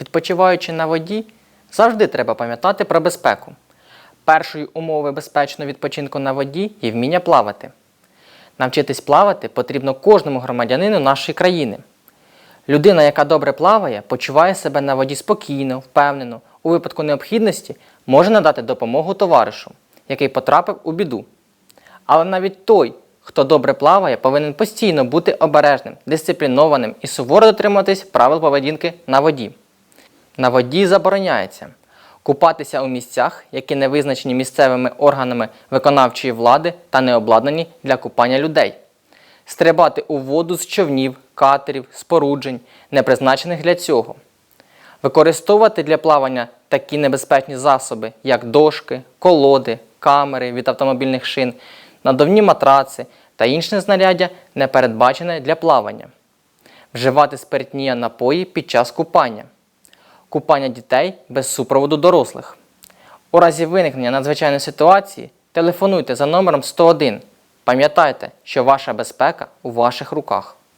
Відпочиваючи на воді, завжди треба пам'ятати про безпеку. Першою умовою безпечного відпочинку на воді є вміння плавати. Навчитись плавати потрібно кожному громадянину нашої країни. Людина, яка добре плаває, почуває себе на воді спокійно, впевнено, у випадку необхідності може надати допомогу товаришу, який потрапив у біду. Але навіть той, хто добре плаває, повинен постійно бути обережним, дисциплінованим і суворо дотримуватись правил поведінки на воді. На воді забороняється. Купатися у місцях, які не визначені місцевими органами виконавчої влади та не обладнані для купання людей, стрибати у воду з човнів, катерів, споруджень, не призначених для цього, використовувати для плавання такі небезпечні засоби, як дошки, колоди, камери від автомобільних шин, надувні матраци та інше знаряддя, не передбачене для плавання, вживати спиртні напої під час купання, купання дітей без супроводу дорослих. У разі виникнення надзвичайної ситуації телефонуйте за номером 101. Пам'ятайте, що ваша безпека у ваших руках.